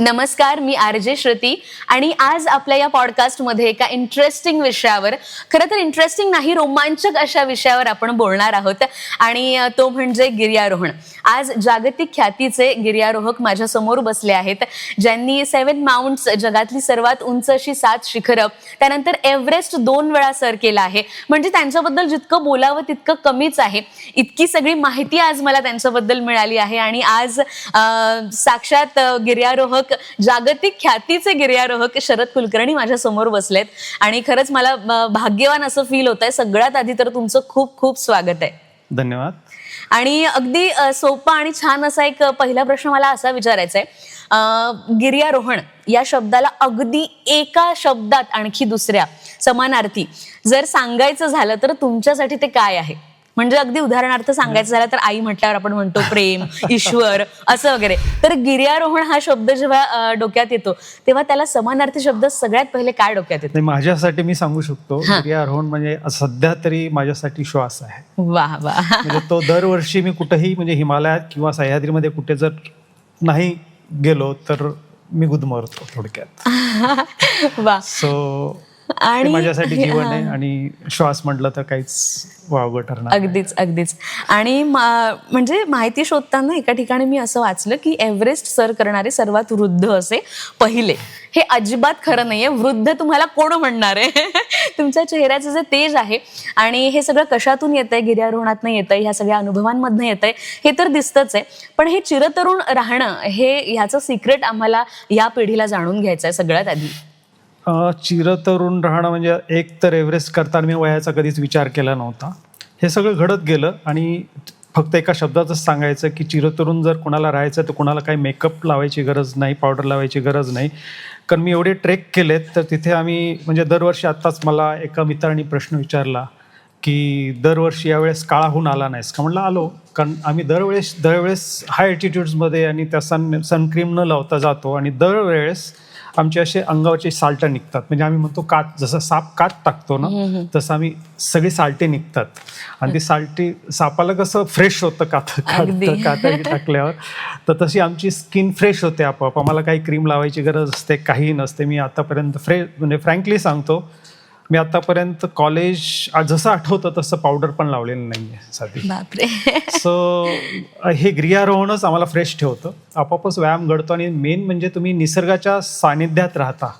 नमस्कार मी R J Shruti आणि आज आपल्या या पॉडकास्टमध्ये एका इंटरेस्टिंग विषयावर खरं तर इंटरेस्टिंग नाही रोमांचक अशा विषयावर आपण बोलणार आहोत आणि तो म्हणजे गिर्यारोहण. आज जागतिक ख्यातीचे गिर्यारोहक माझ्यासमोर बसले आहेत ज्यांनी सेव्हन माउंट्स जगातली सर्वात उंच अशी सात शिखरं त्यानंतर एव्हरेस्ट दोन वेळा सर केला आहे. म्हणजे त्यांच्याबद्दल जितकं बोलावं तितकं कमीच आहे. इतकी सगळी माहिती आज मला त्यांच्याबद्दल मिळाली आहे आणि आज साक्षात गिर्यारोहक गिर्यारोहक जागतिक ख्यातीचे गिर्यारोहक शरद कुलकर्णी माझ्यासमोर बसलेत. आणि खरंच मला भाग्यवान असं फील होत आहे सगळ्यात आधी तर तुमचं खूप खूप स्वागत आहे. धन्यवाद. आणि अगदी सोपा आणि छान असा एक पहिला प्रश्न मला असा विचारायचा आहे गिर्यारोहण या शब्दाला अगदी एका शब्दात आणखी दुसऱ्या समानार्थी. जर सांगायचं झालं तर तुमच्यासाठी ते काय आहे? म्हणजे अगदी उदाहरणार्थ सांगायचं झालं तर आई म्हटल्यावर आपण म्हणतो प्रेम ईश्वर असं वगैरे. तर गिर्यारोहण हा शब्द जेव्हा डोक्यात येतो तेव्हा त्याला समानार्थी शब्द सगळ्यात पहिले काय डोक्यात येतो? नाही, माझ्यासाठी मी सांगू शकतो. गिर्यारोहण म्हणजे सध्या तरी माझ्यासाठी श्वास आहे. वा वा. म्हणजे तो दरवर्षी मी कुठेही म्हणजे हिमालयात किंवा सह्याद्रीमध्ये कुठे जर नाही गेलो तर मी गुदमरतो थोडक्यात. वा. सो आणि माझ्यासाठी जीवन आहे आणि श्वास म्हटलं तर काहीच वावगं ठरणार. अगदीच अगदीच. आणि म्हणजे माहिती शोधताना एका ठिकाणी मी असं वाचलं की एव्हरेस्ट सर करणारे सर्वात वृद्ध असे पहिले. हे अजिबात खरं नाहीये. वृद्ध तुम्हाला कोण म्हणणार आहे? तुमच्या चेहऱ्याचं जे तेज आहे आणि हे सगळं कशातून येत आहे गिर्यारोहणातनं येत आहे ह्या सगळ्या अनुभवांमधनं येत आहे हे तर दिसतच आहे. पण हे चिरतरुण राहणं हे ह्याचं सिक्रेट आम्हाला या पिढीला जाणून घ्यायचं आहे सगळ्यात आधी. चिरतरुण राहणं म्हणजे एक तर एव्हरेस्ट करताना मी वयाचा कधीच विचार केला नव्हता. हे सगळं घडत गेलं आणि फक्त एका शब्दातच सांगायचं की चिरतरुण जर कोणाला राहायचं तर कोणाला काही मेकअप लावायची गरज नाही पावडर लावायची गरज नाही. कारण मी एवढे ट्रेक केलेत तर तिथे आम्ही म्हणजे दरवर्षी आत्ताच मला एका मित्राने प्रश्न विचारला की दरवर्षी यावेळेस काळाहून आला नाहीस का? म्हणलं आलो. कारण आम्ही दरवेळेस दरवेळेस हाय ॲटिट्यूड्समध्ये आणि त्या सन सनक्रीम न लावता जातो आणि दरवेळेस आमचे असे अंगावरचे साल्टं निघतात. म्हणजे आम्ही म्हणतो काट जसं साप काट टाकतो ना तसं आम्ही सगळी साल्टे निघतात. आणि ती साल्टी सापाला कसं फ्रेश होतं कात. कात- टाकल्यावर. तर तशी आमची स्किन फ्रेश होते आपोआप. आम्हाला काही क्रीम लावायची गरज असते काही नसते. मी आतापर्यंत फ्रेश म्हणजे फ्रँकली सांगतो मी आतापर्यंत कॉलेज जसं आठवतं तसं पावडर पण लावलेलं नाही आहे साधी. बापरे. सो हे गिर्यारोहणच आम्हाला फ्रेश ठेवतं. आपोआपच व्यायाम घडतो आणि मेन म्हणजे तुम्ही निसर्गाच्या सानिध्यात राहता.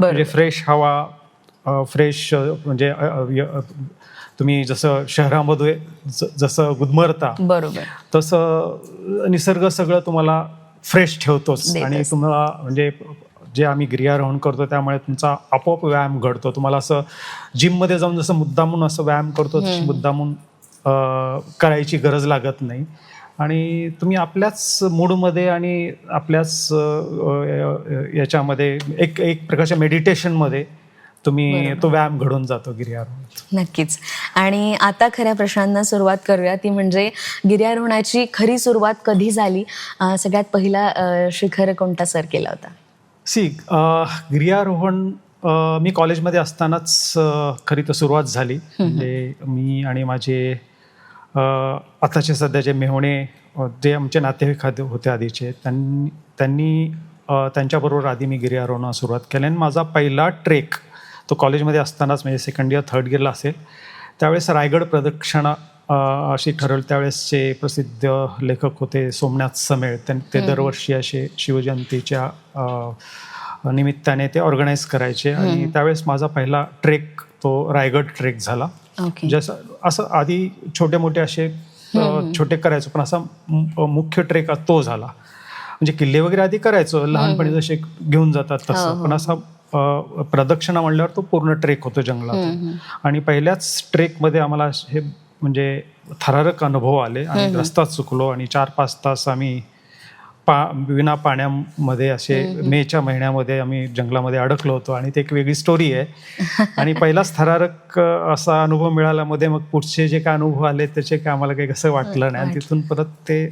म्हणजे फ्रेश हवा फ्रेश म्हणजे तुम्ही जसं शहरामध्ये जसं गुदमरता बरोबर. तसं निसर्ग सगळं तुम्हाला फ्रेश ठेवतोच. आणि. तुम्हाला म्हणजे जे आम्ही गिर्यारोहण करतो त्यामुळे तुमचा आपोआप व्यायाम घडतो. तुम्हाला असं जिममध्ये जाऊन जसं मुद्दामून असं व्यायाम करतो तशी मुद्दामून करायची गरज लागत नाही. आणि तुम्ही आपल्याच मूडमध्ये आणि आपल्याच याच्यामध्ये एक एक प्रकारच्या मेडिटेशनमध्ये तुम्ही तो व्यायाम घडून जातो गिर्यारोहण नक्कीच. आणि आता खऱ्या प्रश्नांना सुरुवात करूया. ती म्हणजे गिर्यारोहणाची खरी सुरुवात कधी झाली? सगळ्यात पहिला शिखर कोणता सर केला होता? सी गिर्यारोहण मी कॉलेजमध्ये असतानाच खरी तर सुरुवात झाली. म्हणजे मी आणि माझे आताचे सध्याचे मेहोणे जे आमचे नातेवाईक होते आधीचे त्यांनी त्यांनी त्यांच्याबरोबर आधी मी गिर्यारोहणाला सुरुवात केली. आणि माझा पहिला ट्रेक तो कॉलेजमध्ये असतानाच म्हणजे सेकंड इयर थर्ड इयरला असेल त्यावेळेस रायगड प्रदक्षिणा अशी ठरवली त्यावेळेसचे प्रसिद्ध लेखक होते सोमनाथ समेळ. त्यां- ते दरवर्षी असे शिवजयंतीच्या निमित्ताने ते ऑर्गनाईज करायचे. आणि त्यावेळेस माझा पहिला ट्रेक तो रायगड ट्रेक झाला. जसं असं आधी छोटे मोठे असे छोटे करायचो पण असा मुख्य ट्रेक तो झाला. म्हणजे किल्ले वगैरे आधी करायचो लहानपणी जसे घेऊन जातात तसं. पण असा अ, प्रदक्षिणा म्हणल्यावर तो पूर्ण ट्रेक होतो जंगलात आणि पहिल्याच ट्रेकमध्ये आम्हाला हे म्हणजे थरारक अनुभव आले आणि रस्ता चुकलो आणि चार पाच तास आम्ही पा विना पाण्यामध्ये असे मेच्या महिन्यामध्ये आम्ही जंगलामध्ये अडकलो होतो आणि ते एक वेगळी स्टोरी आहे. आणि पहिलाच थरारक असा अनुभव मिळाल्यामध्ये मग पुढचे जे काय अनुभव आले त्याचे काय आम्हाला काही कसं वाटलं नाही. आणि तिथून परत ते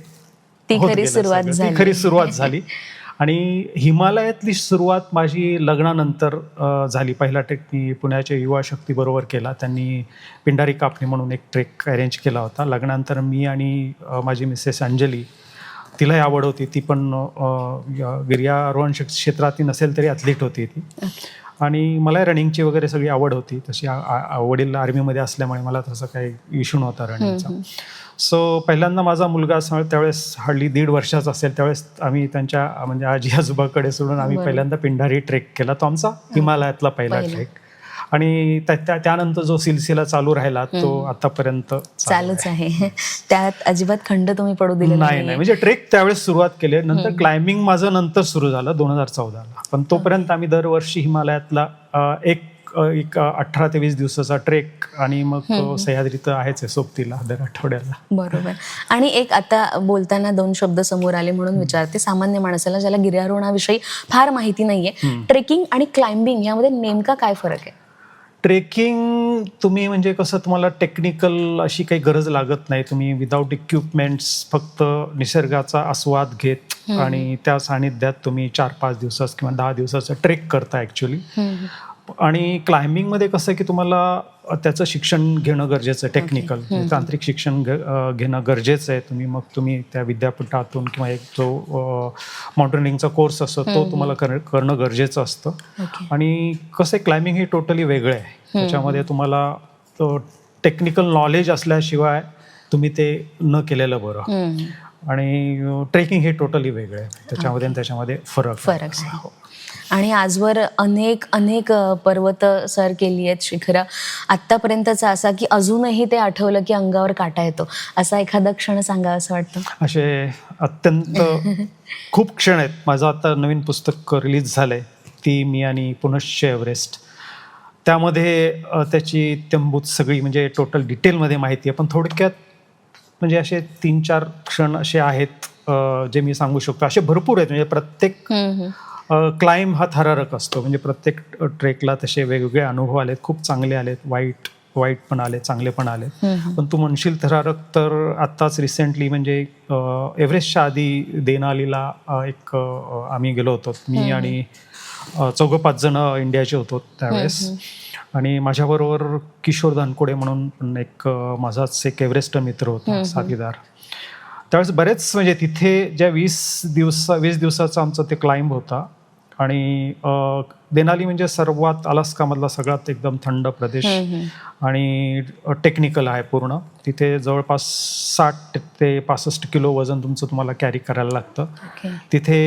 खरी सुरुवात झाली. आणि हिमालयातली सुरुवात माझी लग्नानंतर झाली. पहिला ट्रेक मी पुण्याच्या युवा शक्ती बरोबर केला. त्यांनी पिंडारी कापणी म्हणून एक ट्रेक अरेंज केला होता. लग्नानंतर मी आणि माझी मिसेस अंजली तिलाही आवड होती. ती पण गिर्यारोहण क्षे- क्षेत्रातील नसेल तरी ॲथलीट होती ती. आणि मला रनिंगची वगैरे सगळी आवड होती. तशी वडील आर्मीमध्ये असल्यामुळे मला तसं काही इश्यू नव्हता रनिंगचा. सो पहिल्यांदा माझा मुलगा असं त्यावेळेस हार्डली दीड वर्षाचा असेल त्यावेळेस आम्ही त्यांच्या म्हणजे आजी आजोबाकडे सोडून आम्ही. पहिल्यांदा पिंढारी ट्रेक केला तो आमचा हिमालयातला पहिला. ट्रेक आणि त्या- त्या- त्यानंतर जो सिलसिला चालू राहिला तो आतापर्यंत चालू चालूच आहे. त्यात अजिबात खंड तुम्ही पडू दिले नाही नाही. म्हणजे ट्रेक त्यावेळेस सुरुवात केली. नंतर क्लाइम्बिंग माझं नंतर सुरू झालं दोन हजार चौदाला. पण तोपर्यंत आम्ही दरवर्षी हिमालयातला एक एक अठरा ते वीस दिवसाचा ट्रेक आणि मग सह्याद्री तर आहेच आहे सोबतीला दर आठवड्याला. बरोबर. आणि एक आता बोलताना दोन शब्द समोर आले म्हणून विचारते. सामान्य माणसाला ज्याला गिर्यारोहणाविषयी फार माहिती नाहीये ट्रेकिंग आणि क्लाइम्बिंग यामध्ये नेमका काय फरक आहे? ट्रेकिंग तुम्ही म्हणजे कसं तुम्हाला टेक्निकल अशी काही गरज लागत नाही. तुम्ही विदाऊट इक्विपमेंट्स फक्त निसर्गाचा आस्वाद घेत आणि त्या सानिध्यात तुम्ही चार पाच दिवसाच किंवा दहा दिवसाचा ट्रेक करता ॲक्च्युली आणि क्लाइम्बिंगमध्ये कसं आहे की तुम्हाला त्याचं शिक्षण घेणं गरजेचं आहे टेक्निकल तांत्रिक शिक्षण घेणं गरजेचं आहे. तुम्ही मग तुम्ही त्या विद्यापीठातून किंवा एक जो माउंटेनिंगचा कोर्स असतो तो तुम्हाला कर- करणं गरजेचं असतं. आणि कसं आहे क्लाइम्बिंग हे टोटली वेगळं आहे. त्याच्यामध्ये तुम्हाला टेक्निकल नॉलेज असल्याशिवाय तुम्ही ते न केलेलं बरं. आणि ट्रेकिंग हे टोटली वेगळं आहे. त्याच्यामध्ये आणि त्याच्यामध्ये फरक. फरक आहे. आणि आजवर अनेक अनेक पर्वत सर केली आहेत शिखरं. आत्तापर्यंतचा असा की अजूनही ते आठवलं की अंगावर काटा येतो. असा एखादा क्षण सांगा असं वाटतं? असे अत्यंत खूप क्षण आहेत. माझं आता नवीन पुस्तक रिलीज झालंय. ती मी आणि पुनश्च एव्हरेस्ट. त्यामध्ये त्याची इत्यंभूत सगळी म्हणजे टोटल डिटेलमध्ये माहिती आहे. पण थोडक्यात म्हणजे असे तीन चार क्षण असे आहेत जे मी सांगू शकतो. असे भरपूर आहेत. म्हणजे प्रत्येक क्लाइम हा थरारक असतो. म्हणजे प्रत्येक ट्रेकला तसे वेगवेगळे अनुभव आलेत. खूप चांगले आलेत. वाईट वाईट पण आले चांगले पण आले पण तू म्हणशील थरारक तर आत्ताच रिसेंटली म्हणजे एव्हरेस्टच्या आधी देनालीला एक आम्ही गेलो होतो. मी आणि चौघं पाच जण इंडियाचे होतो त्यावेळेस. आणि माझ्याबरोबर किशोर धानकोडे म्हणून एक माझाच एक एव्हरेस्ट मित्र होता साथीदार. त्यावेळेस बरेच म्हणजे तिथे ज्या वीस दिवसा वीस दिवसाचा आमचा ते क्लाइंब होता आणि देनाली म्हणजे सर्वात अलास्कामधला सगळ्यात एकदम थंड प्रदेश आणि टेक्निकल आहे पूर्ण. तिथे जवळपास साठ ते पासष्ट किलो वजन तुमचं तुम्हाला कॅरी करायला लागतं. तिथे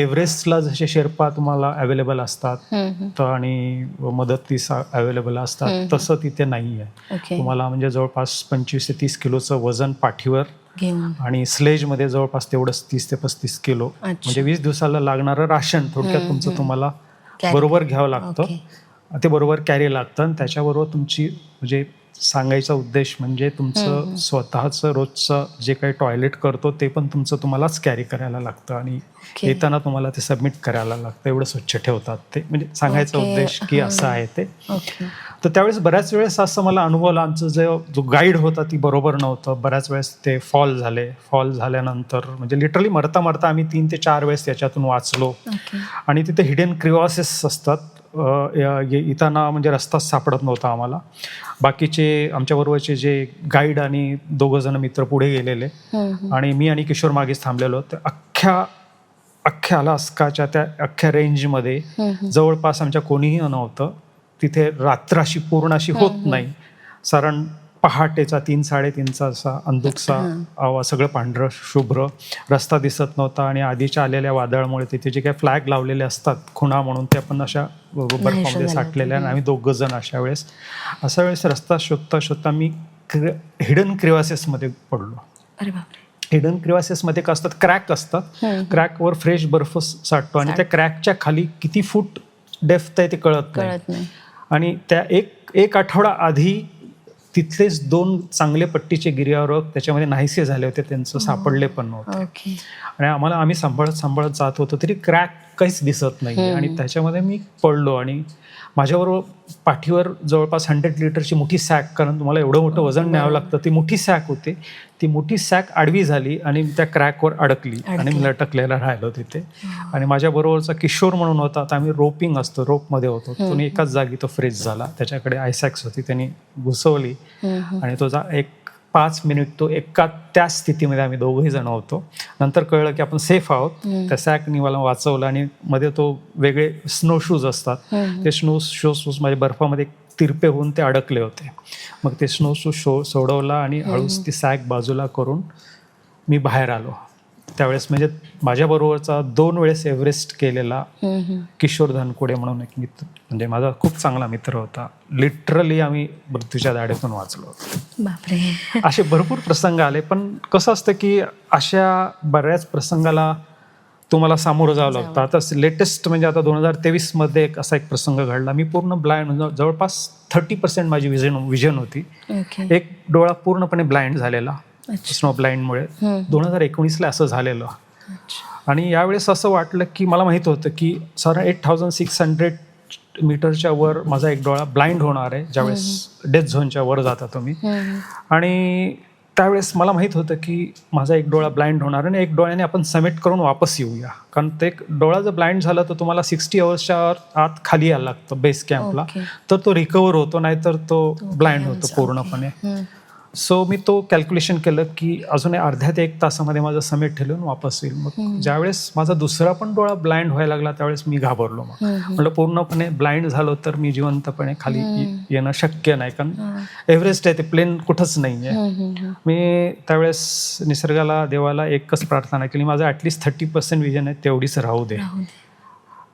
एव्हरेस्टला जसे शेर्पा तुम्हाला अवेलेबल असतात तर आणि मदतीस अवेलेबल असतात तसं तिथे नाही आहे तुम्हाला म्हणजे जवळपास पंचवीस ते तीस किलोचं वजन पाठीवर घेऊन आणि स्लेजमध्ये जवळपास तेवढंच तीस ते पस्तीस किलो. म्हणजे वीस दिवसाला लागणारं राशन थोडक्यात तुमचं तुम्हाला. बरोबर घ्यावं लागतं. ते बरोबर कॅरी लागतं आणि त्याच्याबरोबर तुमची म्हणजे सांगायचा उद्देश म्हणजे तुमचं स्वतःचं रोजचं जे काही टॉयलेट करतो ते पण तुमचं तुम्हालाच कॅरी करायला लागतं आणि. येताना तुम्हाला ते सबमिट करायला लागतं. एवढं स्वच्छ ठेवतात ते. म्हणजे सांगायचा. उद्देश की असं आहे ते. तर त्यावेळेस बऱ्याच वेळेस असं मला अनुभवलं आमचं जो जो गाईड होता ती बरोबर नव्हतं. बऱ्याच वेळेस ते फॉल झाले. फॉल झाल्यानंतर म्हणजे लिटरली मरता मरता आम्ही तीन ते चार वेळेस त्याच्यातून वाचलो. आणि तिथे हिडन क्रिओसेस असतात. येताना म्हणजे रस्ताच सापडत नव्हता आम्हाला. बाकीचे आमच्याबरोबरचे जे गाईड आणि दोघं जण मित्र पुढे गेलेले. आणि मी आणि किशोर मागेच थांबलेलो. तर अख्ख्या अख्ख्या अलास्काच्या त्या अख्ख्या रेंजमध्ये जवळपास आमच्या कोणीही नव्हतं. तिथे रात्र अशी पूर्ण अशी होत नाही. साधारण पहाटेचा तीन साडेतीनचा असा अंधुकसा आवा सगळं पांढरं शुभ्र. रस्ता दिसत नव्हता आणि आधीच्या आलेल्या वादळामुळे तिथे जे काही फ्लॅग लावलेले असतात खुणा म्हणून त्या पण अशा बर्फामध्ये साठलेल्या आणि आम्ही दोघं जण अशा वेळेस. अशा वेळेस रस्ता शोधता शोधता मी हिडन क्रिवासेसमध्ये पडलो. अरे बापरे. हिडन क्रिवासेसमध्ये काय असतात? क्रॅक असतात. क्रॅकवर फ्रेश बर्फ साठतो आणि त्या क्रॅकच्या खाली किती फूट डेफ्थ आहे ते कळत नाही. आणि त्या एक एक आठवडा आधी तिथलेच दोन चांगले पट्टीचे गिर्यारोहक त्याच्यामध्ये नाहीसे झाले होते त्यांचं सापडले पण नव्हते. आणि आम्हाला आम्ही सांभाळत सांभाळत जात होतो तरी क्रॅक काहीच दिसत नाही आणि त्याच्यामध्ये मी पडलो आणि माझ्याबरोबर पाठीवर जवळपास हंड्रेड लिटरची मोठी सॅक कारण तुम्हाला एवढं मोठं वजन न्यावं लागतं. ती मोठी सॅक होती. ती मोठी सॅक आडवी झाली आणि त्या क्रॅकवर अडकली आणि मी लटकलेला राहिलो तिथे. आणि माझ्याबरोबरचा किशोर म्हणून होता. आता आम्ही रोपिंग असतो रोपमध्ये होतो. तो एकाच जागी तो फ्रेज झाला. त्याच्याकडे आयसॅक्स होती. त्यांनी घुसवली. आणि तो जा एक पाच मिनिट तो एका त्या स्थितीमध्ये आम्ही दोघंही जण होतो. नंतर कळलं की आपण सेफ आहोत. त्या सॅकनी मला वाचवलं आणि मध्ये तो वेगळे स्नो शूज असतात. ते स्नो शो शूज माझ्या बर्फामध्ये तिरपे होऊन ते अडकले होते. मग ते स्नो शूज शो सोडवला आणि हळूच ती सॅक बाजूला करून मी बाहेर आलो. त्यावेळेस म्हणजे माझ्याबरोबरचा दोन वेळेस एव्हरेस्ट केलेला किशोर धनकोडे म्हणून एक मित्र म्हणजे माझा खूप चांगला मित्र होता. लिटरली आम्ही मृत्यूच्या दाढेतून वाचलो असे भरपूर प्रसंग आले पण कसं असतं की अशा बऱ्याच प्रसंगाला तुम्हाला सामोरं जावं लागतं. आता लेटेस्ट म्हणजे आता दोन हजार तेवीसमध्ये एक असा एक प्रसंग घडला. मी पूर्ण ब्लाइंड जवळपास थर्टी पर्सेंट माझी विजन विजन होती. एक डोळा पूर्णपणे ब्लाइंड झालेला. स्नो ब्लाइंडमुळे दोन हजार एकोणीसला असं झालेलं. आणि यावेळेस असं वाटलं की मला माहीत होतं की सारा एट थाउजंड सिक्स हंड्रेड मीटरच्या वर माझा एक डोळा ब्लाइंड होणार आहे ज्यावेळेस डेथ झोनच्या वर जाता तुम्ही. आणि त्यावेळेस मला माहीत होतं की माझा एक डोळा ब्लाइंड होणार आणि एक डोळ्याने आपण समिट करून वापस येऊया. कारण ते एक डोळा जर ब्लाइंड झाला तर तुम्हाला सिक्स्टी अवर्सच्या आत खाली यायला लागतं बेस कॅम्पला. तर तो रिकवर होतो नाहीतर तो ब्लाइंड होतो पूर्णपणे. सो मी तो कॅल्क्युलेशन केलं की अजून अर्ध्या ते एक तासामध्ये माझं समेट ठेवून वापस येईल. मग ज्यावेळेस माझा दुसरा पण डोळा ब्लाइंड व्हायला लागला त्यावेळेस मी घाबरलो मग. म्हटलं पूर्णपणे ब्लाइंड झालो तर मी जिवंतपणे खाली येणं शक्य नाही कारण एव्हरेस्ट आहे ते प्लेन कुठंच नाही आहे मी त्यावेळेस निसर्गाला देवाला एकच प्रार्थना केली माझं ॲटलिस्ट थर्टी पर्सेंट विजन आहे तेवढीच राहू दे.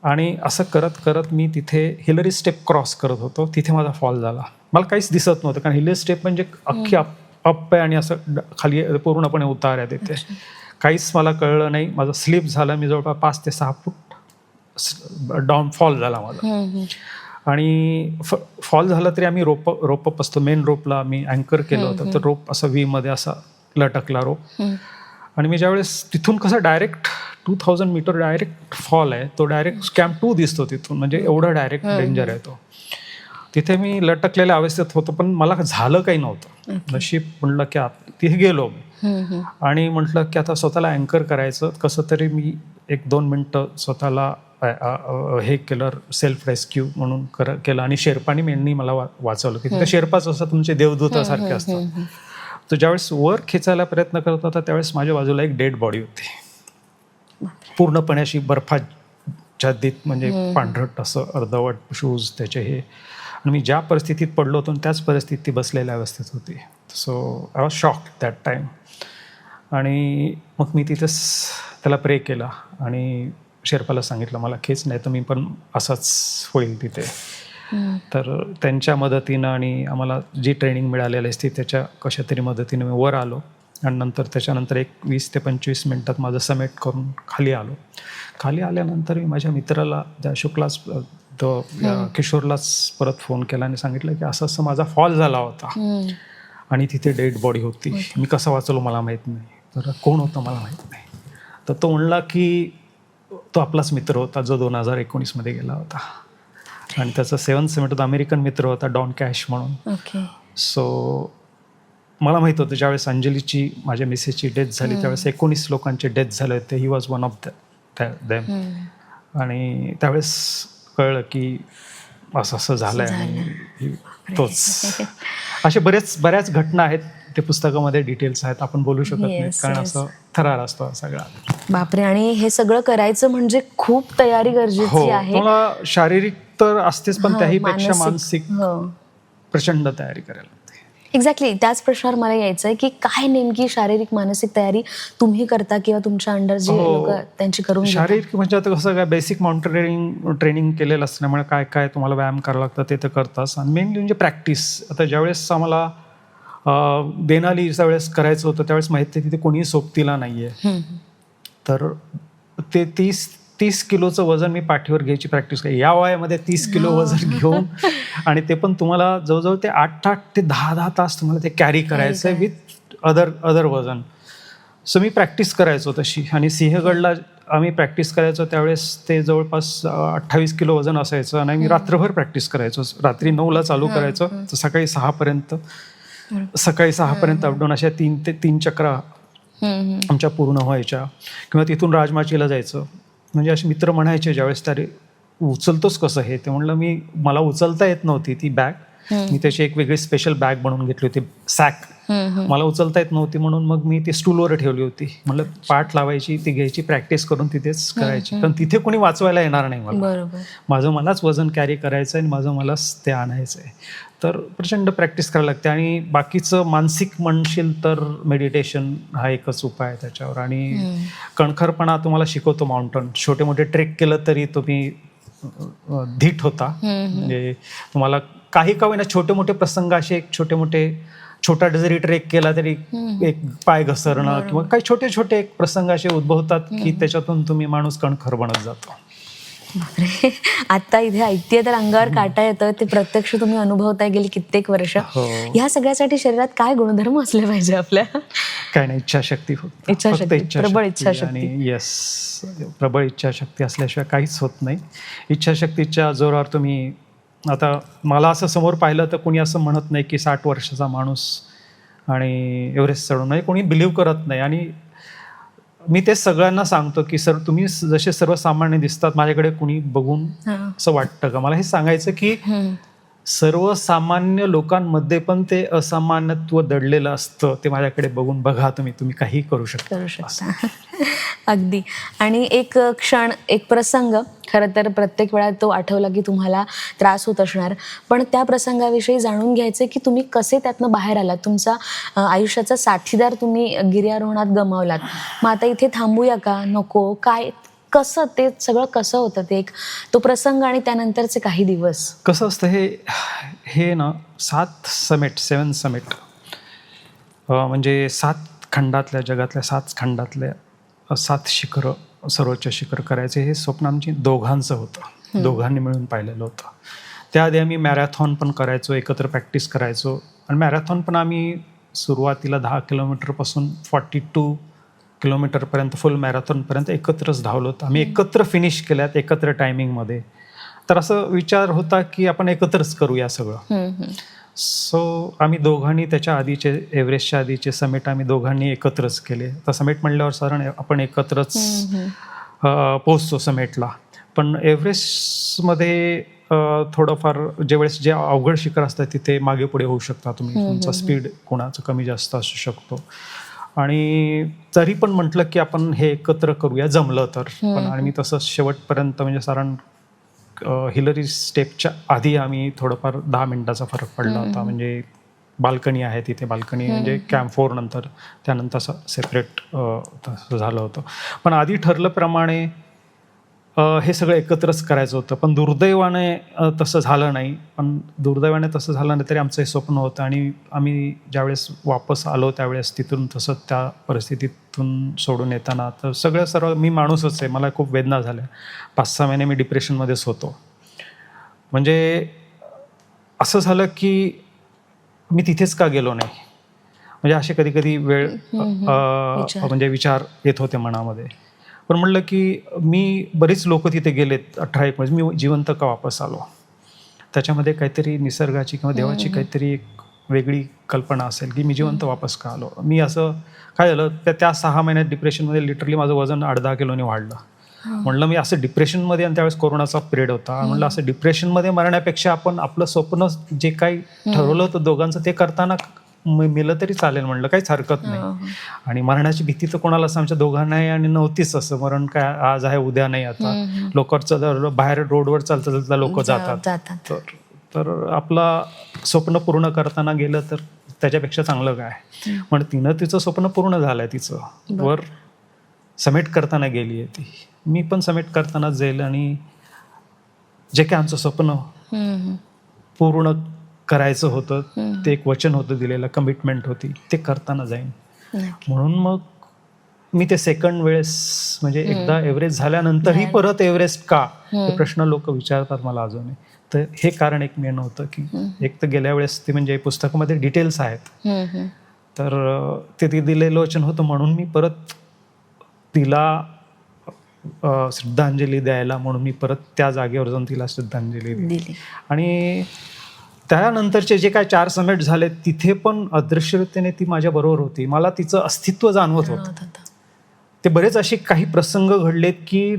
आणि असं करत करत मी तिथे हिलरी स्टेप क्रॉस करत होतो तिथे माझा फॉल झाला. मला काहीच दिसत नव्हतं कारण हिलरी स्टेप म्हणजे अख्खी अप अप आहे आणि असं खाली पूर्णपणे उतार आहे तिथे काहीच मला कळलं नाही माझं स्लिप झालं मी जवळपास पाच ते सहा फूट डाऊन फॉल झाला माझा. आणि फॉल झाला तरी आम्ही रोप रोप असतो मेन रोपला आम्ही अँकर केलं होतं. तर रोप असं व्ही मध्ये असा लटकला रोप. आणि मी ज्यावेळेस तिथून कसं direct two thousand meter direct fall आहे तो डायरेक्ट कॅम्प टू दिसतो तिथून. म्हणजे एवढा डायरेक्ट डेंजर आहे तो. तिथे मी लटकलेल्या अवस्थेत होतो पण मला झालं काही नव्हतं. नशीब म्हणलं की तिथे गेलो मी. आणि म्हटलं की आता स्वतःला अँकर करायचं कसं तरी मी एक दोन मिनटं स्वतःला हे केलं सेल्फ रेस्क्यू म्हणून कर केलं. आणि शेर्पानी मेंढनी मला वाचवलं की तिथे शेर्पाच असं तुमचे देवदूतासारखे असतात. तर ज्यावेळेस वर खेचायला प्रयत्न करत होता त्यावेळेस माझ्या बाजूला एक डेड बॉडी होती. पूर्णपणे अशी बर्फाच्छादित दित म्हणजे पांढरट असं अर्धवट शूज त्याचे हे मी ज्या परिस्थितीत पडलो होतो त्याच परिस्थितीत ती बसलेल्या अवस्थेत होती. So I was shock that time आणि मग मी तिथेच त्याला प्रे केला आणि शेर्पाला सांगितलं मला खेच नाही तर मी पण असाच होईल तिथे. तर त्यांच्या मदतीनं आणि आम्हाला जी ट्रेनिंग मिळालेली असते त्याच्या कशा तरी मदतीने मी वर आलो. आणि नंतर त्याच्यानंतर एक वीस ते पंचवीस मिनटात माझं समेट करून खाली आलो. खाली आल्यानंतर मी माझ्या मित्राला त्या शुक्लाच तो किशोरलाच परत फोन केला आणि सांगितलं की असं असं माझा फॉल झाला होता. आणि तिथे डेड बॉडी होती. मी कसं वाचलो मला माहीत नाही. तर कोण होतं मला माहीत नाही. तर तो म्हणला की तो आपलाच मित्र होता जो दोन हजार एकोणीसमध्ये गेला होता. आणि त्याचा सेवन सेमेट अमेरिकन मित्र होता डॉन कॅश म्हणून. सो मला माहीत होतं ज्यावेळेस अंजलीची माझ्या मिसेसची डेथ झाली त्यावेळेस एकोणीस लोकांचे डेथ झाले होते. He was one of them आणि त्यावेळेस कळलं की असं असं झालंय. आणि ही- तोच. असे बरेच बऱ्याच घटना आहेत. ते पुस्तकामध्ये डिटेल्स आहेत. आपण बोलू शकत नाही. कारण. असं थरार असतो हा सगळा. बापरे. आणि हे सगळं करायचं म्हणजे खूप तयारी हो. गरजेची आहे. तुम्हाला शारीरिक तर असतेच पण हा, त्याहीपेक्षा मानसिक हो. प्रचंड तयारी करायला. एक्झॅक्टली त्याच प्रश्नावर मला यायचं आहे की काय नेमकी शारीरिक मानसिक तयारी तुम्ही करता किंवा तुमच्या अंडर जे हो. लोक त्यांची करून? शारीरिक म्हणजे आता कसं काय बेसिक माउंटेनिंग ट्रेनिंग केलेलं असल्यामुळे काय काय तुम्हाला व्यायाम करावं लागतं ते तर करताच आणि मेनली म्हणजे प्रॅक्टिस आता ज्यावेळेस आम्हाला अं, देनालीच्या वेळेस करायचं होतं त्यावेळेस माहिती आहे तिथे कोणीही सोबतीला नाही आहे. तर ते तीस तीस किलोचं वजन मी पाठीवर घ्यायची प्रॅक्टिस केली. या वयामध्ये तीस किलो वजन घेऊन आणि ते पण तुम्हाला जवळजवळ ते आठ आठ ते दहा दहा तास तुम्हाला ते कॅरी करायचं आहे विथ अदर अदर वजन. सो मी प्रॅक्टिस करायचो तशी. आणि सिंहगडला आम्ही प्रॅक्टिस करायचो त्यावेळेस ते जवळपास अठ्ठावीस किलो वजन असायचं आणि मी रात्रभर प्रॅक्टिस करायचो. रात्री नऊला चालू करायचो. तर सकाळी सहापर्यंत सकाळी सहापर्यंत अपडाऊन अशा तीन ते तीन चक्रा. आमच्या पूर्ण व्हायच्या. किंवा तिथून राजमाचीला जायचं. म्हणजे असे मित्र म्हणायचे ज्यावेळेस त्यारे उचलतोच कसं हे? ते म्हणलं मी मला उचलता येत नव्हती ती बॅग. मी त्याची एक वेगळी स्पेशल बॅग बनवून घेतली होती सॅक मला उचलता येत नव्हती म्हणून मग मी ती स्टूलवर ठेवली होती. म्हणलं पाठ लावायची ती घ्यायची प्रॅक्टिस करून तिथेच करायची. पण तिथे कोणी वाचवायला येणार नाही मला. माझं मलाच वजन कॅरी करायचं आहे आणि माझं मलाच ते आणायचं आहे तर प्रचंड प्रॅक्टिस करायला लागते. आणि बाकीचं मानसिक म्हणशील तर मेडिटेशन हा एकच उपाय आहे त्याच्यावर. आणि कणखरपणा तुम्हाला शिकवतो माउंटन छोटे मोठे ट्रेक केलं तरी तुम्ही धीट होता. म्हणजे तुम्हाला काही का होईना छोटे मोठे प्रसंग असे एक छोटे मोठे छोटा जरी ट्रेक केला तरी एक पाय घसरणं किंवा काही छोटे छोटे एक प्रसंग असे उद्भवतात की त्याच्यातून तुम्ही माणूस कणखर बनत जातो. बापरे. आता इथे ऐकतेय तर अंगावर काटा येतं ते प्रत्यक्ष तुम्ही अनुभवताय गेली कित्येक वर्ष. हो. ह्या सगळ्यासाठी शरीरात काय गुणधर्म असले पाहिजे आपल्या? काय नाही इच्छाशक्ती इच्छाशक्ती, प्रबळ इच्छाशक्ती. येस प्रबळ इच्छाशक्ती असल्याशिवाय काहीच होत नाही. इच्छाशक्तीच्या जोरावर तुम्ही आता मला असं समोर पाहिलं तर कोणी असं म्हणत नाही की साठ वर्षाचा माणूस आणि एव्हरेस्ट चढून म्हणजे कोणी बिलीव्ह करत नाही. आणि मी ते सगळ्यांना सांगतो की सर तुम्ही जसे सर्वसामान्य दिसतात माझ्याकडे कुणी बघून. असं वाटतं का मला हे सांगायचं की. सर्वसामान्य लोकांमध्ये पण ते असामान्यत्व दडलेलं असतं. ते माझ्याकडे बघून बघा तुम्ही. तुम्ही काहीही करू शकता. करू शकता. अगदी. आणि एक क्षण एक प्रसंग खरं तर प्रत्येक वेळा तो आठवला की तुम्हाला त्रास होत असणार. पण त्या प्रसंगाविषयी जाणून घ्यायचं की तुम्ही कसे त्यातनं बाहेर आलात? तुमचा आयुष्याचा साथीदार तुम्ही गिर्यारोहणात गमावलात. मग आता इथे थांबूया का? नको. काय कसं ते सगळं कसं होतं ते एक तो प्रसंग आणि त्यानंतरचे काही दिवस. कसं असतं हे हे ना सात समेट सेवन समेट. म्हणजे सात खंडातल्या जगातल्या सात खंडातल्या सात शिखरं सर्वोच्च शिखर करायचे हे स्वप्न आमची दोघांचं होतं. दोघांनी मिळून पाहिलेलं होतं. त्याआधी आम्ही मॅरॅथॉन पण करायचो एकत्र प्रॅक्टिस करायचो. आणि मॅरॅथॉन पण आम्ही सुरुवातीला दहा किलोमीटरपासून फॉर्टी टू किलोमीटरपर्यंत फुल मॅरेथॉनपर्यंत एकत्रच धावलो होतो. आम्ही एकत्र फिनिश केल्यात एकत्र टायमिंगमध्ये तर असं विचार होता की आपण एकत्रच करूया सगळं. सो आम्ही दोघांनी त्याच्या आधीचे एव्हरेस्टच्या आधीचे समिट आम्ही दोघांनी एकत्रच केले. तर समिट म्हणल्यावर साधारण आपण एकत्रच अ, पोहोचतो समेटला. पण एव्हरेस्टमध्ये थोडंफार ज्यावेळेस जे अवघड शिखर असतात तिथे मागे पुढे होऊ शकता तुम्ही. तुमचा स्पीड कोणाचं कमी जास्त असू शकतो. आणि तरी पण म्हटलं की आपण हे एकत्र करूया जमलं तर. पण आणि मी तसं शेवटपर्यंत म्हणजे साधारण हिलरी स्टेपच्या आधी आम्ही थोडंफार दहा मिनिटाचा फरक पडला होता. म्हणजे बाल्कनी आहे तिथे बाल्कनी म्हणजे कॅम्प फोर नंतर त्यानंतर असं सेपरेट तसं झालं होतं. पण आधी ठरल्याप्रमाणे हे सगळं एकत्रच करायचं होतं. पण दुर्दैवाने तसं झालं नाही. पण दुर्दैवाने तसं झालं नाही तरी आमचं हे स्वप्न होतं आणि आम्ही ज्यावेळेस वापस आलो त्यावेळेस तिथून तसं त्या परिस्थितीतून सोडून येताना तर सगळं सर्व मी माणूसच आहे. मला खूप वेदना झाल्या. पाच सहा महिने मी डिप्रेशनमध्येच होतो. म्हणजे असं झालं की मी तिथेच का गेलो नाही? म्हणजे असे कधी कधी वेळ. म्हणजे विचार येत होते मनामध्ये. पण म्हणलं की मी बरीच लोक तिथे गेलेत अठरा एक म्हणजे मी जिवंत का वापस आलो? त्याच्यामध्ये काहीतरी निसर्गाची किंवा देवाची काहीतरी एक वेगळी कल्पना असेल की मी जिवंत वापस का आलो? मी असं काय झालं त्या त्या सहा महिन्यात डिप्रेशनमध्ये लिटरली माझं वजन आठ दहा किलोने वाढलं. म्हणलं मी असं डिप्रेशनमध्ये आणि त्यावेळेस कोरोनाचा पिरियड होता. म्हणलं असं डिप्रेशनमध्ये मरण्यापेक्षा आपण आपलं स्वप्न जे काही ठरवलं होतं दोघांचं ते करताना मेलं तरी चालेल म्हणलं काहीच हरकत नाही. आणि मरणाची भीती तर कोणालाच आमच्या दोघांनाही आणि नव्हतीच असं मरण काय आज आहे उद्या नाही आता. लोकरचं बाहेर रोडवर चालता चालता लोक जातात. तर तर आपला स्वप्न पूर्ण करताना गेलं तर त्याच्यापेक्षा चांगलं काय? पण तिनं तिचं स्वप्न पूर्ण झालंय तिचं. वर समेट करताना गेली आहे ती. मी पण समेट करताना जाईल आणि जे काय आमचं स्वप्न पूर्ण करायचं होतं ते एक वचन होतं दिलेलं कमिटमेंट होती. ते करताना जाईन. म्हणून मग मी ते सेकंड वेळेस म्हणजे एकदा एव्हरेस्ट झाल्यानंतरही परत एव्हरेस्ट का? हे प्रश्न लोक विचारतात मला अजूनही तर हे कारण एक मेन होतं की एक तर गेल्या वेळेस ते म्हणजे पुस्तकामध्ये डिटेल्स आहेत. तर ते ते दिलेलं वचन होतं म्हणून मी परत तिला श्रद्धांजली द्यायला म्हणून मी परत त्या जागेवर जाऊन तिला श्रद्धांजली दिली. आणि त्यानंतरचे जे काय चार समेट झाले तिथे पण अदृश्यरीतीने ती माझ्या बरोबर होती. मला तिचं अस्तित्व जाणवत होतं. ते बरेच असे काही प्रसंग घडलेत की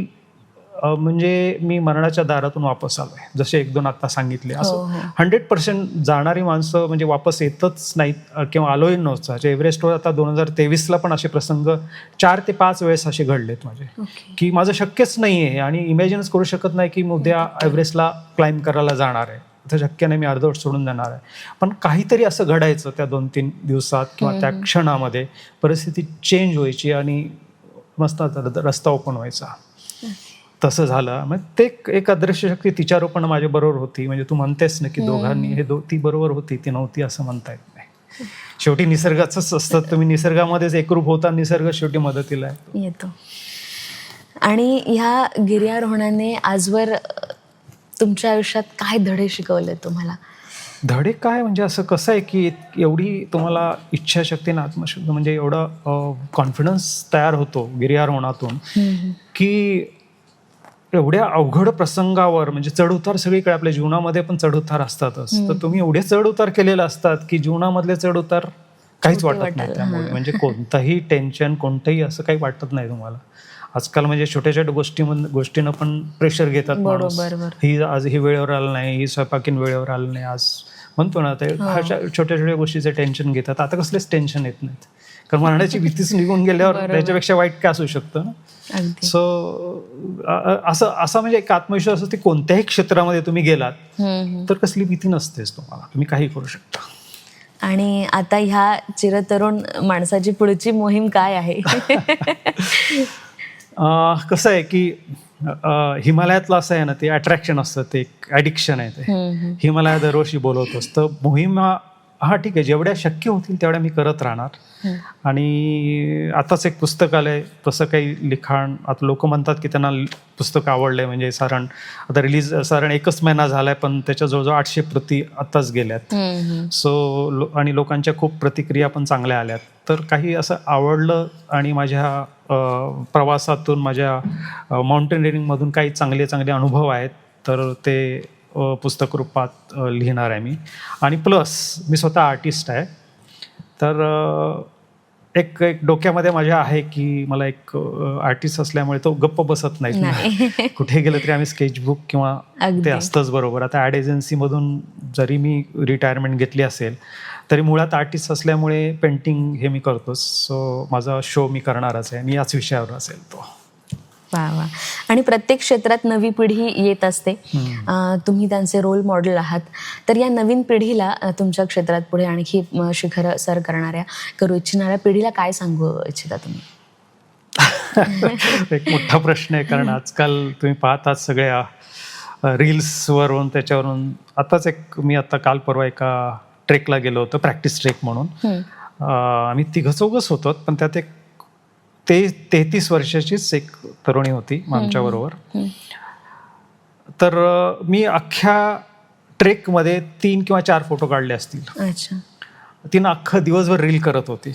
म्हणजे मी मरणाच्या दारातून वापस आलोय. जसे एक दोन आता सांगितले. हो, असं हो. हंड्रेड पर्सेंट जाणारी माणसं म्हणजे वापस येतच नाहीत किंवा आलोही नव्हतं. जे एव्हरेस्टवर आता दोन हजार तेवीसला पण असे प्रसंग चार ते पाच वेळेस असे घडलेत माझे. की माझं शक्यच नाही आहे आणि इमॅजिनच करू शकत नाही की मी उद्या एव्हरेस्टला क्लाइंब करायला जाणार आहे. तर शक्य नाही मी अर्धवट सोडून जाणार आहे. पण काहीतरी असं घडायचं त्या दोन तीन दिवसात किंवा त्या क्षणामध्ये परिस्थिती चेंज व्हायची आणि मस्त रस्ता ओपन व्हायचा. तसं झालं. मग ते एक- एक अदृश्य शक्ती तिच्यावर पण माझ्या बरोबर होती. म्हणजे तू म्हणतेस ना की दोघांनी हे दो ती बरोबर होती ती नव्हती असं म्हणता येत नाही. शेवटी निसर्गाचंच असतं. तुम्ही निसर्गामध्येच एकरूप होता निसर्ग शेवटी मदतीला येतो. आणि ह्या गिर्यारोहणाने आजवर तुमच्या आयुष्यात काय धडे शिकवले तुम्हाला? धडे काय? म्हणजे असं कसं आहे की एवढी तुम्हाला इच्छाशक्ती आणि आत्मशक्ती म्हणजे एवढा कॉन्फिडन्स तयार होतो गिर्यारोहणातून की एवढ्या अवघड प्रसंगावर म्हणजे चढउतार सगळीकडे आपल्या जीवनामध्ये पण चढउतार असतातच. तर तुम्ही एवढे चढउतार केलेले असतात की जीवनामधले चढउतार काहीच वाटत नाही त्यामुळे. म्हणजे कोणतंही टेन्शन कोणतंही असं काही वाटत नाही तुम्हाला. आजकाल म्हणजे छोट्या छोट्या गोष्टी गोष्टीनं पण प्रेशर घेतात माणूस. ही आज ही वेळेवर आलं नाही ही स्वयंपाकीन वेळेवर आलं नाही आज म्हणतो ना ते. अशा छोट्या छोट्या गोष्टीचे टेन्शन घेतात आता कसलेच टेन्शन येत नाहीत कारण मरणाची भीतीच निघून गेल्यावर. त्याच्यापेक्षा वाईट काय असू शकतं ना सो असं असा म्हणजे एक आत्मविश्वास असतो कोणत्याही क्षेत्रामध्ये तुम्ही गेलात. तर कसली भीती नसतेच तुम्हाला तुम्ही काही करू शकता आणि आता ह्या चिरतरुण माणसाची पुढची मोहीम काय आहे कसं आहे की हिमालयातलं असं आहे ना ते अट्रॅक्शन असतं ते एक ॲडिक्शन आहे ते. हिमालया दरवर्षी बोलवतोस तर मोहीम हा ठीक आहे. जेवढ्या शक्य होतील तेवढ्या मी करत राहणार. आणि आताच एक पुस्तक आलंय. तसं काही लिखाण आता लोक म्हणतात की त्यांना पुस्तक आवडलंय म्हणजे साधारण आता रिलीज साधारण एकच महिना झालाय पण त्याच्या जवळजवळ आठशे प्रती आताच गेल्यात. सो लो आणि लोकांच्या खूप प्रतिक्रिया पण चांगल्या आल्यात. तर काही असं आवडलं आणि माझ्या प्रवासातून माझ्या माउंटेनिअरिंगमधून काही चांगले चांगले अनुभव आहेत तर ते पुस्तक रूपात लिहिणार आहे मी. आणि प्लस मी स्वतः आर्टिस्ट आहे. तर एक एक डोक्यामध्ये माझ्या आहे की मला एक आर्टिस्ट असल्यामुळे तो गप्प बसत नाही. कुठे गेलं तरी आम्ही स्केचबुक किंवा. ते असतंच बरोबर. आता ॲड एजन्सीमधून जरी मी रिटायरमेंट घेतली असेल तरी मुळात आर्टिस्ट असल्यामुळे पेंटिंग हे मी करतोच. सो माझा शो मी करणारच आहे. आणि याच विषयावर असेल तो. वा वा आणि प्रत्येक क्षेत्रात नवी पिढी येत असते. तुम्ही त्यांचे रोल मॉडेल आहात. तर या नवीन पिढीला तुमच्या क्षेत्रात पुढे आणखी शिखर सर करणाऱ्या करू इच्छिणाऱ्या पिढीला काय सांगू इच्छिता तुम्ही? एक मोठा प्रश्न आहे कारण आजकाल तुम्ही पाहतात सगळ्या रील्सवरून त्याच्यावरून. आताच एक मी आता काल परवा एका ट्रेकला गेलो होतो प्रॅक्टिस ट्रेक म्हणून. आम्ही तिघं चौघच होतो पण त्यात एक ते तेहतीस वर्षाचीच एक तरुणी होती आमच्याबरोबर. तर मी अख्ख्या ट्रेकमध्ये तीन किंवा चार फोटो काढले असतील. अच्छा. तिनं अख्खं दिवसभर रील करत होती.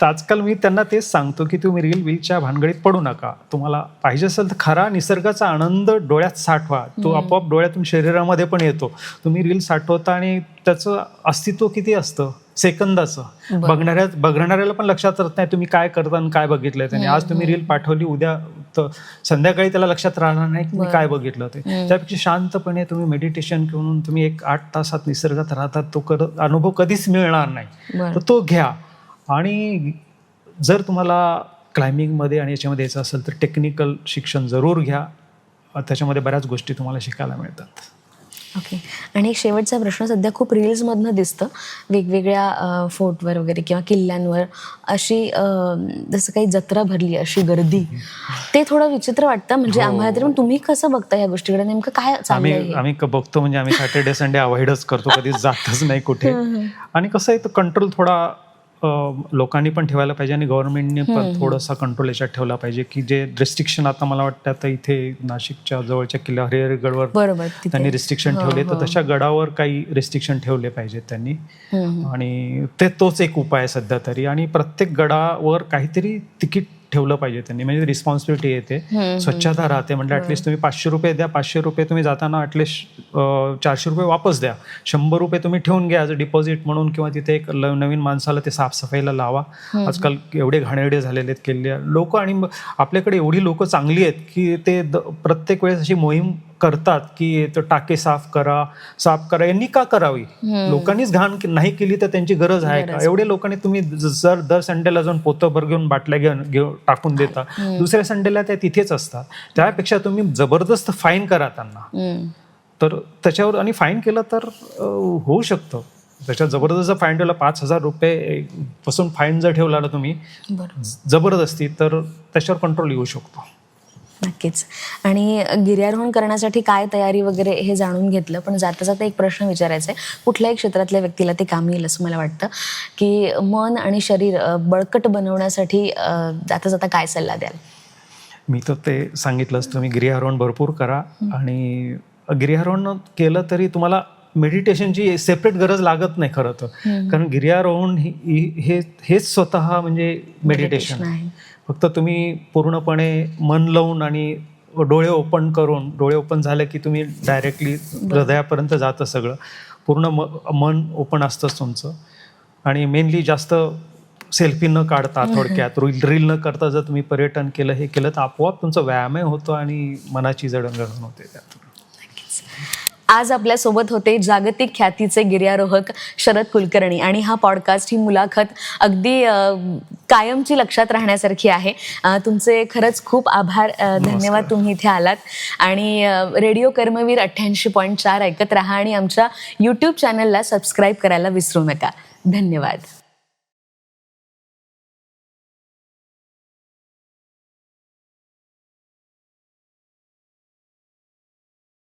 तर आजकाल मी त्यांना तेच सांगतो की तुम्ही रील विलच्या भानगडीत पडू नका. तुम्हाला पाहिजे असेल तर खरा निसर्गाचा आनंद डोळ्यात साठवा. तो आपोआप डोळ्यातून शरीरामध्ये पण येतो. तुम्ही रील साठवता आणि त्याचं अस्तित्व किती असतं? सेकंदाचं. बघणाऱ्या बघणाऱ्याला पण लक्षात राहत नाही तुम्ही काय करता आणि काय बघितलंय त्याने. आज तुम्ही रील पाठवली उद्या तर संध्याकाळी त्याला लक्षात राहणार नाही की बरं. काय बघितलं ते. त्यापेक्षा शांतपणे तुम्ही मेडिटेशन घेऊन तुम्ही एक आठ तासात निसर्गात राहतात तो कर अनुभव कधीच मिळणार नाही. तर तो घ्या. आणि जर तुम्हाला क्लाइम्बिंगमध्ये आणि याच्यामध्ये यायचं असेल तर टेक्निकल शिक्षण जरूर घ्या. त्याच्यामध्ये बऱ्याच गोष्टी तुम्हाला शिकायला मिळतात. ओके आणि एक शेवटचा प्रश्न सध्या खूप रील्समधनं दिसतं. वेगवेगळ्या फोर्टवर वगैरे किंवा किल्ल्यांवर अशी जसं काही जत्रा भरली अशी गर्दी. ते थोडं विचित्र वाटतं. म्हणजे हो. आम्हाला तरी पण तुम्ही कसं बघता या गोष्टीकडे? नेमकं काय आम्ही? आम्ही बघतो म्हणजे आम्ही सॅटर्डे संडे अवॉइडच करतो. कधीच जातच नाही कुठे. आणि कसं आहे तो कंट्रोल थोडा लोकांनी पण ठेवायला पाहिजे आणि गव्हर्नमेंटने पण थोडासा कंट्रोल याच्यात ठेवला पाहिजे की जे रिस्ट्रिक्शन आता मला वाटतं आता इथे नाशिकच्या जवळच्या किल्ला हरिहरगडवर त्यांनी रिस्ट्रिक्शन ठेवले. तर तशा गडावर काही रिस्ट्रिक्शन ठेवले पाहिजेत त्यांनी. आणि ते तोच एक उपाय आहे सध्या तरी आणि प्रत्येक गडावर काहीतरी तिकीट ठेवलं पाहिजे त्यांनी. म्हणजे रिस्पॉन्सिबिलिटी येते स्वच्छता राहते म्हणजे ॲटलिस्ट तुम्ही पाचशे रुपये द्या. पाचशे रुपये तुम्ही जाताना ॲटलिस्ट चारशे रुपये वापस द्या. शंभर रुपये तुम्ही ठेवून घ्या ॲज अ डिपॉझिट म्हणून किंवा तिथे एक नवीन माणसाला ते साफसफाईला लावा. आजकाल एवढे घाणेरडे झालेले आहेत केले लोक आणि आपल्याकडे एवढी लोक चांगली आहेत की ते प्रत्येक वेळेस अशी मोहीम करतात की तो टाके साफ करा साफ करा. यांनी का करावी? लोकांनीच घाण नाही केली तर त्यांची गरज आहे का? एवढे लोकांनी तुम्ही जर दर संडेला जाऊन पोतंभर घेऊन बाटल्या घेऊन घेऊन टाकून देता दुसऱ्या संडेला त्या तिथेच असतात. त्यापेक्षा तुम्ही जबरदस्त फाईन करा त्यांना. तर त्याच्यावर आणि फाईन केलं तर होऊ शकतं. त्याच्यात जबरदस्त फाईन ठेवला पाच हजार रुपये पासून फाईन जर ठेवला ना तुम्ही जबरदस्ती तर त्याच्यावर कंट्रोल येऊ शकतो. नक्कीच. आणि गिर्यारोहण करण्यासाठी काय तयारी वगैरे हे जाणून घेतलं पण जाता जाता एक प्रश्न विचारायचा आहे. कुठल्याही क्षेत्रातल्या व्यक्तीला ते कामी येईल असं मला वाटतं. की मन आणि शरीर बळकट बनवण्यासाठी जाता जाता काय सल्ला द्याल? मी तर ते सांगितलंच तुम्ही गिर्यारोहण भरपूर करा आणि गिर्यारोहण केलं तरी तुम्हाला मेडिटेशनची सेपरेट गरज लागत नाही खरं तर. कारण गिर्यारोहण ही- हेच स्वतः म्हणजे मेडिटेशन. आहे. फक्त तुम्ही पूर्णपणे मन लावून आणि डोळे ओपन करून डोळे ओपन झाले की तुम्ही डायरेक्टली हृदयापर्यंत जातं सगळं. पूर्ण म मन ओपन असतंच तुमचं. आणि मेनली जास्त सेल्फी न काढता थोडक्यात रील रील न करता जर तुम्ही पर्यटन केलं हे केलं तर आपोआप तुमचा व्यायामही होतो आणि मनाची जडणघडण होते त्यातून. आज आपल्यासोबत होते जागतिक ख्यातीचे गिर्यारोहक शरद कुलकर्णी. आणि हा पॉडकास्ट ही मुलाखत अगदी कायमची लक्षात राहण्यासारखी आहे. तुमचे खरंच खूप आभार. धन्यवाद तुम्ही इथे आलात. आणि रेडिओ कर्मवीर अठ्ठ्याऐंशी पॉईंट चार ऐकत राहा आणि आमच्या यूट्यूब चॅनलला सबस्क्राईब करायला विसरू नका. धन्यवाद.